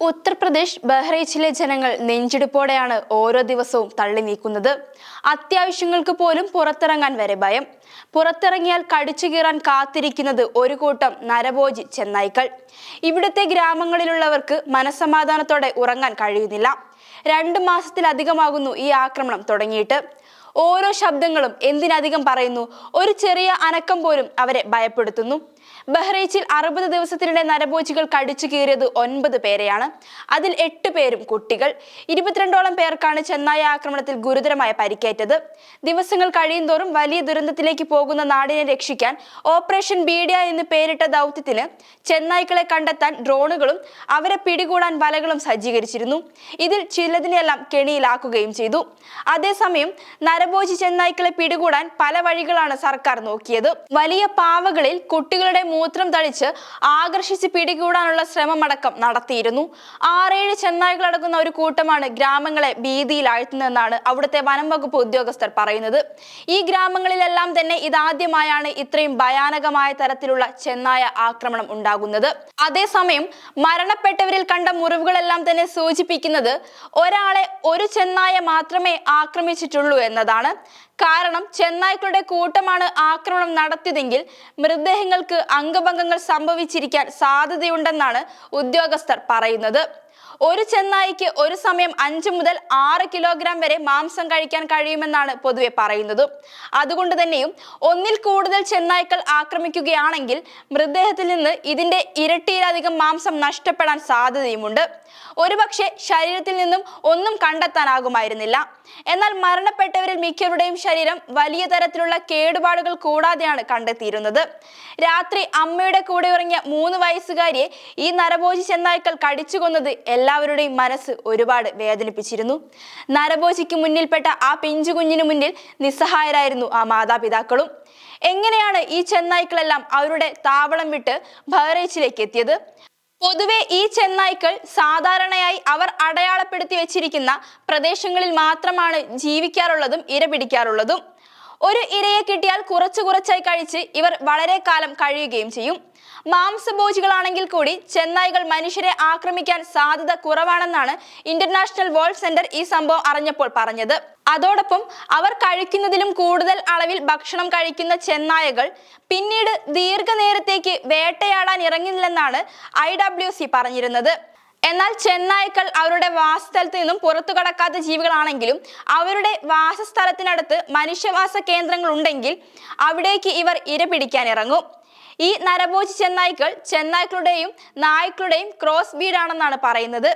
ഉത്തർപ്രദേശ് ബഹ്റൈച്ചിലെ ജനങ്ങൾ നെഞ്ചിടിപ്പോടെയാണ് ഓരോ ദിവസവും തള്ളി നീക്കുന്നത്. അത്യാവശ്യങ്ങൾക്ക് പോലും പുറത്തിറങ്ങാൻ വരെ ഭയം. പുറത്തിറങ്ങിയാൽ കടിച്ചു കീറാൻ കാത്തിരിക്കുന്നത് ഒരു കൂട്ടം നരഭോജി ചെന്നായ്ക്കൾ. ഇവിടുത്തെ ഗ്രാമങ്ങളിലുള്ളവർക്ക് മനസമാധാനത്തോടെ ഉറങ്ങാൻ കഴിയുന്നില്ല. രണ്ട് മാസത്തിലധികമാകുന്നു ഈ ആക്രമണം തുടങ്ങിയിട്ട്. ഓരോ ശബ്ദങ്ങളും എന്തിനധികം പറയുന്നു? ഒരു ചെറിയ അനക്കം പോലും അവരെ ഭയപ്പെടുത്തുന്നു. ബഹ്റൈച്ചിൽ അറുപത് ദിവസത്തിനിടെ നരഭോജികൾ കടിച്ചു കീറിയത് ഒൻപത് പേരെയാണ്. അതിൽ എട്ട് പേരും കുട്ടികൾ. ഇരുപത്തിരണ്ടോളം പേർക്കാണ് ചെന്നായ ആക്രമണത്തിൽ ഗുരുതരമായ പരിക്കേറ്റത്. ദിവസങ്ങൾ കഴിയുന്തോറും വലിയ ദുരന്തത്തിലേക്ക് പോകുന്ന നാടിനെ രക്ഷിക്കാൻ ഓപ്പറേഷൻ ബീഡിയ എന്ന് പേരിട്ട ദൗത്യത്തിന് ചെന്നായ്ക്കളെ കണ്ടെത്താൻ ഡ്രോണുകളും അവരെ പിടികൂടാൻ വലകളും സജ്ജീകരിച്ചിരുന്നു. ഇതിൽ ചിലതിനെല്ലാം കെണിയിലാക്കുകയും ചെയ്തു. അതേസമയം നരഭോജി ചെന്നായ്ക്കളെ പിടികൂടാൻ പല വഴികളാണ് സർക്കാർ നോക്കിയത്. വലിയ പാവകളിൽ കുട്ടികളുടെ മൂത്രം തളിച്ച് ആകർഷിച്ച് പിടികൂടാനുള്ള ശ്രമമടക്കം നടത്തിയിരുന്നു. ആറേഴ് ചെന്നായ്ക്കളടങ്ങുന്ന ഒരു കൂട്ടമാണ് ഗ്രാമങ്ങളെ ഭീതിയിലാഴ്ത്തുന്നതെന്നാണ് അവിടുത്തെ വനം വകുപ്പ് ഉദ്യോഗസ്ഥർ പറയുന്നത്. ഈ ഗ്രാമങ്ങളിലെല്ലാം തന്നെ ഇതാദ്യമായാണ് ഇത്രയും ഭയാനകമായ തരത്തിലുള്ള ചെന്നായ ആക്രമണം ഉണ്ടാകുന്നത്. അതേസമയം മരണപ്പെട്ടവരിൽ കണ്ട മുറിവുകളെല്ലാം തന്നെ സൂചിപ്പിക്കുന്നത് ഒരാളെ ഒരു ചെന്നായ മാത്രമേ ആക്രമിച്ചിട്ടുള്ളൂ എന്നതാണ്. കാരണം ചെന്നായ്ക്കളുടെ കൂട്ടമാണ് ആക്രമണം നടത്തിയതെങ്കിൽ മൃതദേഹങ്ങൾക്ക് അംഗഭംഗങ്ങൾ സംഭവിച്ചിരിക്കാൻ സാധ്യതയുണ്ടെന്നാണ് ഉദ്യോഗസ്ഥർ പറയുന്നത്. ഒരു ചെന്നായിക്ക് ഒരു സമയം അഞ്ച് മുതൽ ആറ് കിലോഗ്രാം വരെ മാംസം കഴിക്കാൻ കഴിയുമെന്നാണ് പൊതുവെ പറയുന്നത്. അതുകൊണ്ട് തന്നെയും ഒന്നിൽ കൂടുതൽ ചെന്നായ്ക്കൾ ആക്രമിക്കുകയാണെങ്കിൽ മൃതദേഹത്തിൽ നിന്ന് ഇതിന്റെ ഇരട്ടിയിലധികം മാംസം നഷ്ടപ്പെടാൻ സാധ്യതയുമുണ്ട്. ഒരുപക്ഷെ ശരീരത്തിൽ നിന്നും ഒന്നും കണ്ടെത്താനാകുമായിരുന്നില്ല. എന്നാൽ മരണപ്പെട്ടവരിൽ മിക്കവരുടെയും ശരീരം വലിയ തരത്തിലുള്ള കേടുപാടുകൾ കൂടാതെയാണ് കണ്ടെത്തിയിരുന്നത്. രാത്രി അമ്മയുടെ കൂടെ ഉറങ്ങിയ മൂന്ന് വയസ്സുകാരിയെ ഈ നരഭോജി ചെന്നായ്ക്കൾ കടിച്ചു കൊന്നത് എല്ലാവരുടെയും മനസ്സ് ഒരുപാട് വേദനിപ്പിച്ചിരുന്നു. നരഭോജിക്ക് മുന്നിൽപ്പെട്ട ആ പിഞ്ചു കുഞ്ഞിനു മുന്നിൽ നിസ്സഹായരായിരുന്നു ആ മാതാപിതാക്കളും. എങ്ങനെയാണ് ഈ ചെന്നായ്ക്കളെല്ലാം അവരുടെ താവളം വിട്ട് ബഹ്റൈച്ചിലേക്ക് എത്തിയത്? പൊതുവെ ഈ ചെന്നായ്ക്കൾ സാധാരണയായി അവർ അടയാളപ്പെടുത്തി വെച്ചിരിക്കുന്ന പ്രദേശങ്ങളിൽ മാത്രമാണ് ജീവിക്കാറുള്ളതും ഇര പിടിക്കാറുള്ളതും ഒരു ഇരയെ കിട്ടിയാൽ കുറച്ചു കുറച്ചായി കഴിച്ച് ഇവർ വളരെ കാലം കഴിയുകയും ചെയ്യും. മാംസഭോജികളാണെങ്കിൽ കൂടി ചെന്നായ്കൾ മനുഷ്യരെ ആക്രമിക്കാൻ സാധ്യത കുറവാണെന്നാണ് ഇന്റർനാഷണൽ വേൾഡ് സെന്റർ ഈ സംഭവം അറിഞ്ഞപ്പോൾ പറഞ്ഞത്. അതോടൊപ്പം അവർ കഴിക്കുന്നതിലും കൂടുതൽ അളവിൽ ഭക്ഷണം കഴിക്കുന്ന ചെന്നായകൾ പിന്നീട് ദീർഘനേരത്തേക്ക് വേട്ടയാടാൻ ഇറങ്ങില്ലെന്നാണ് ഐ ഡബ്ല്യു സി പറഞ്ഞിരുന്നത്. എന്നാൽ ചെന്നായ്ക്കൾ അവരുടെ വാസസ്ഥലത്ത് നിന്നും പുറത്തു കടക്കാത്ത ജീവികളാണെങ്കിലും അവരുടെ വാസസ്ഥലത്തിനടുത്ത് മനുഷ്യവാസ കേന്ദ്രങ്ങൾ ഉണ്ടെങ്കിൽ അവിടേക്ക് ഇവർ ഇര പിടിക്കാൻ ഇറങ്ങും. ഈ നരഭോജി ചെന്നായ്ക്കൾ ചെന്നായ്ക്കളുടെയും നായ്ക്കളുടെയും ക്രോസ് ബീഡാണെന്നാണ് പറയുന്നത്.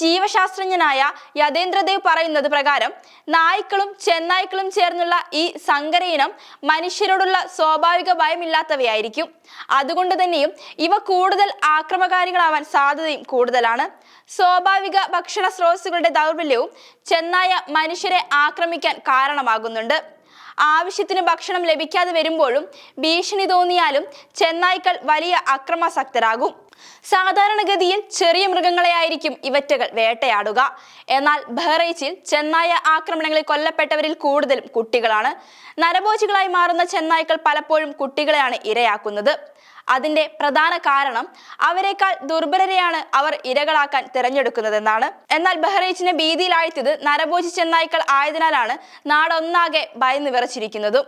ജീവശാസ്ത്രജ്ഞനായ യതേന്ദ്രദേവ് പറയുന്നത് പ്രകാരം നായ്ക്കളും ചെന്നായ്ക്കളും ചേർന്നുള്ള ഈ സങ്കര ഇനം മനുഷ്യരോടുള്ള സ്വാഭാവിക ഭയമില്ലാത്തവയായിരിക്കും. അതുകൊണ്ട് തന്നെയും ഇവ കൂടുതൽ ആക്രമകാരികളാവാൻ സാധ്യതയും കൂടുതലാണ്. സ്വാഭാവിക ഭക്ഷണ സ്രോതസ്സുകളുടെ ദൗർബല്യവും ചെന്നായ മനുഷ്യരെ ആക്രമിക്കാൻ കാരണമാകുന്നുണ്ട്. ആവശ്യത്തിന് ഭക്ഷണം ലഭിക്കാതെ വരുമ്പോഴും ഭീഷണി തോന്നിയാലും ചെന്നായ്ക്കൾ വലിയ അക്രമാസക്തരാകും. സാധാരണഗതിയിൽ ചെറിയ മൃഗങ്ങളെയായിരിക്കും ഇവറ്റകൾ വേട്ടയാടുക. എന്നാൽ ബഹ്റൈച്ചിൽ ചെന്നായ ആക്രമണങ്ങളിൽ കൊല്ലപ്പെട്ടവരിൽ കൂടുതലും കുട്ടികളാണ്. നരഭോജികളായി മാറുന്ന ചെന്നായ്ക്കൾ പലപ്പോഴും കുട്ടികളെയാണ് ഇരയാക്കുന്നത്. അതിന്റെ പ്രധാന കാരണം അവരെക്കാൾ ദുർബലരെയാണ് അവർ ഇരകളാക്കാൻ തിരഞ്ഞെടുക്കുന്നതെന്നാണ്. എന്നാൽ ബഹ്റൈച്ചിനെ ഭീതിയിലാഴ്ത്തിയത് നരഭോജി ചെന്നായ്ക്കൾ ആയതിനാലാണ് നാടൊന്നാകെ ഭയന്ന് വിറച്ചിരിക്കുന്നതും.